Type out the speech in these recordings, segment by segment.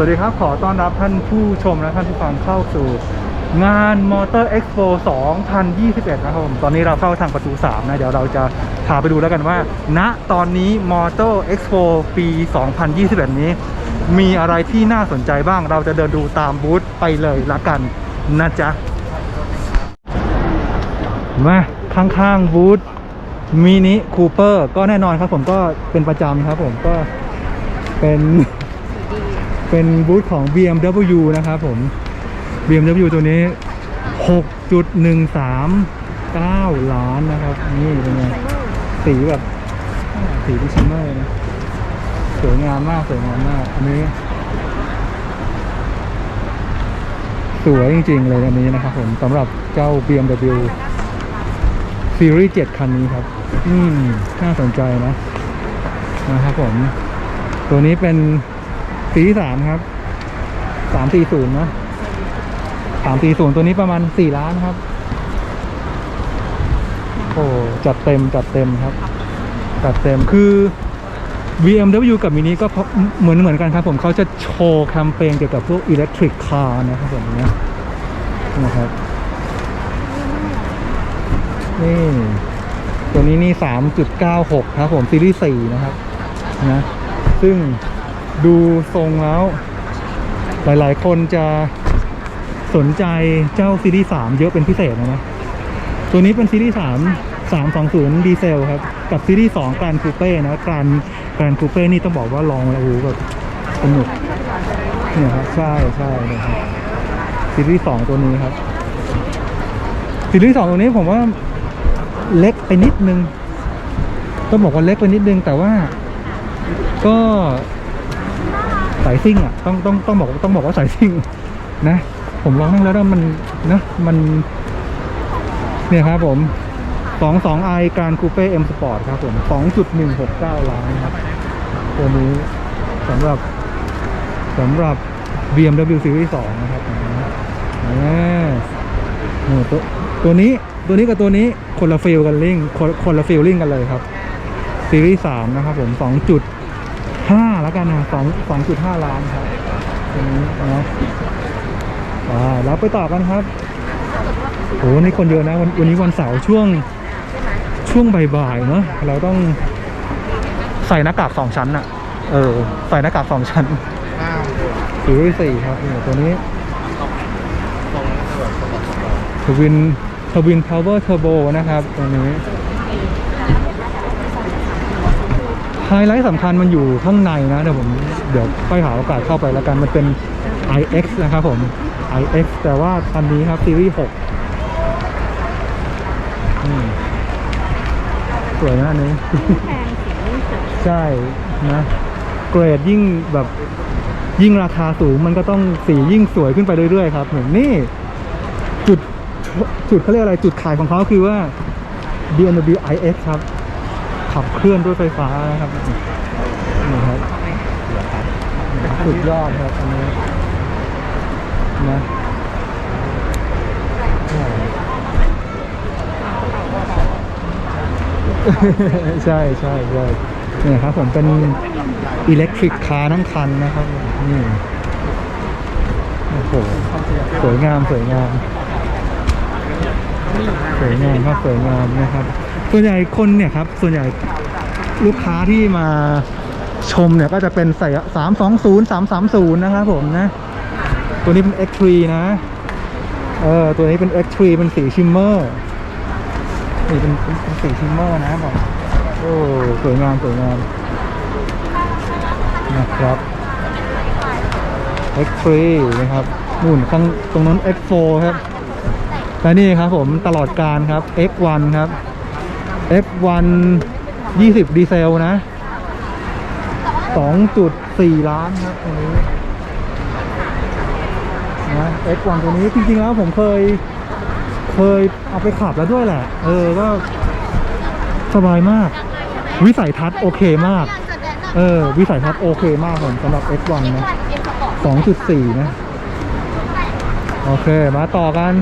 สวัสดีครับ ขอต้อนรับท่านผู้ชมและท่านผู้ฟังเข้าสู่ งาน Motor Expo 2021 นะครับผม ตอนนี้เราเข้าทางประตู 3 นะ เดี๋ยวเราจะพาไปดูแล้วกันว่า ณตอนนี้ Motor Expo ปี 2021 นี้ มีอะไรที่น่าสนใจบ้างเราจะเดินดูตามบูธไปเลยละกันนะจ๊ะ มาข้างๆบูธมินิคูเปอร์ก็แน่นอนครับผมก็เป็นประจำครับผมก็เป็น เป็นบูธของ BMW นะครับผม BMW ตัวนี้ 6.139 ล้านนะครับ นี่เป็นไงสีแบบสีที่ชิมเมอร์นะสวยงามมากสวยงามมาก อันนี้ สวยจริง ๆ เลยอันนี้นะครับผมสำหรับเจ้า BMW ซีรีส์7คันนี้ครับ อืม น่าสนใจนะ นะครับผม ตัวนี้เป็น ซีส์3ครับ340นย์นะ340ตัวนี้ประมาณ4ล้านครับ โอ้จัดเต็มจัดเต็มครับ จัดเต็มคือ BMW กับมินิก็เหมือนเหมือนกันครับผมเขาจะโชว์แคมเปญเกี่ยวกับพวก Electric Car นะครับผมเนี่ยนะครับนี่ตัวนี้นี่ 3.96 ครับผมซีรีส์4นะครับนะซึ่ง ดูทรงแล้ว หลายๆ คนจะสนใจเจ้าซีรีส์3เยอะเป็นพิเศษนะนะตัวนี้เป็นซีรีส์3 320 ดีเซลครับ กับซีรีส์2การคูเป้นะกรารการคูเป้นี่ต้องบอกว่าลองแล้วโอ้โหแบบสนุกเนี่ยครับใช่ใช่เนะครับซีรีส์2ตัวนี้ครับซีรีส์2ตัวนี้ผมว่าเล็กไปนิดนึง ต้องบอกว่าเล็กไปนิดนึงแต่ว่าก็ สายซิ่งอะต้องต้องต้องบอกต้องบอกว่าสายซิ่งนะ ผมลองนั่งแล้วแล้วมันนะมัน เนี่ยครับผม 22i การคูเป้ M Sport ครับผม 2.169 ล้านครับ ตัวนี้สำหรับสำหรับ BMW Series 2 นะครับนี่ตัวตัวนี้ตัวนี้กับตัวนี้คนละฟิลกันลิงคนคนละฟิลลิ่งกันเลยครับ ซีรีส์3นะครับผม 2.5แล้วกันนะ2 2.5ล้านครับตัวนี้นะอ่าแล้วไปต่อกันครับโอ้นี่คนเยอะนะวันวันนี้วันเสาร์ช่วงช่วงบ่ายๆเนอะเราต้องใส่หน้ากากสองชั้นอะเออ ใส่หน้ากากสองชั้นซีรีส์สี่ครับนี่ตัวนี้ทวินทวินพาวเวอร์เทอร์โบนะครับตัวนี้ ไฮไลท์สำคัญมันอยู่ข้างในนะเดี๋ยวผมเดี๋ยวค่อยหาโอกาสเข้าไปแล้วกันมันเป็น iX นะครับผม iX แต่ว่าคันนี้ครับซีรีส์6อืมสวยนะอันนี้ใช่นะเกรดยิ่งแบบยิ่งราคาสูงมันก็ต้องสียิ่งสวยขึ้นไปเรื่อยๆครับผมนี่ จุดจุดเขาเรียกอะไรจุดขายของเขาคือว่า BMW iX ครับ ขับเคลื่อนด้วยไฟฟ้านะครับนี่ครับสุดยอดครับอันนี้นะใช่ใช่ใช่เนี่ยครับผมเป็นอิเล็กทริกคาร์ทั้งคันนะครับนี่โอ้โหสวยงามสวยงามสวยงามครับสวยงามนะครับ ส่วนใหญ่คนเนี่ยครับส่วนใหญ่ลูกค้าที่มาชมเนี่ยก็จะเป็นใส่สามสองศูนย์สามสามศูนย์นะครับผมนะ ตัวนี้เป็น X3 นะเออตัวนี้เป็น X3 เป็นสีชิมเมอร์นี่เป็นเป็นเป็นสีชิมเมอร์นะบอกโอ้สวยงามสวยงามนะครับ X3 นะครับนู่นข้างตรงนั้น X4 ครับและนี่ครับผมตลอดการครับ F1 ครับ F1 20 ดีเซลนะ 2.4 ล้านครับตัวนี้นะ F1 ตัวนี้จริงๆแล้วผมเคย เคยเอาไปขับแล้วด้วยแหละ เออ ก็สบายมาก วิสัยทัศน์โอเคมาก เออ วิสัยทัศน์โอเคมากผมสำหรับ F1 นะ 2.4 นะ โอเค มาต่อกัน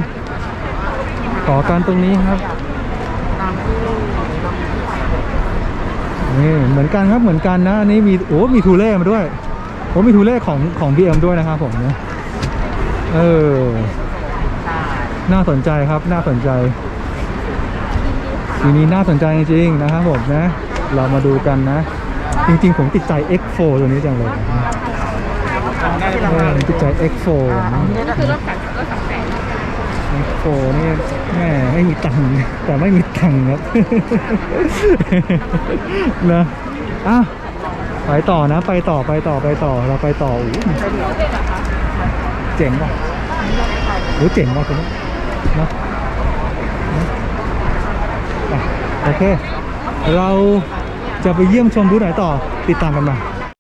ต่อกันตรงนี้ครับ นี่เหมือนกันครับเหมือนกันนะ อันนี้มีโอ้ มีทูเล่มาด้วยผมมีทูเลขของของ BM ด้วยนะครับผมเนี่ยเออ น่าสนใจครับ น่าสนใจ ทีนี้น่าสนใจจริงๆนะครับผมนะ เรามาดูกันนะ จริงๆ ผมติดใจ X4 ตัวนี้จังเลยเออติดใจ X4 นะคือรถขับรถขับแสน X4 นี่แม่ไม่มีตังค์แต่ไม่มีตังค์ครับ นะอะไปต่อนะ ไปต่อไปต่อไปต่อเราไปต่ออู้เจ๋งว่ะโอ้เจ๋งว่ะคุณนะโอเค เราจะไปเยี่ยมชมบูธไหนต่อติดตามกันมา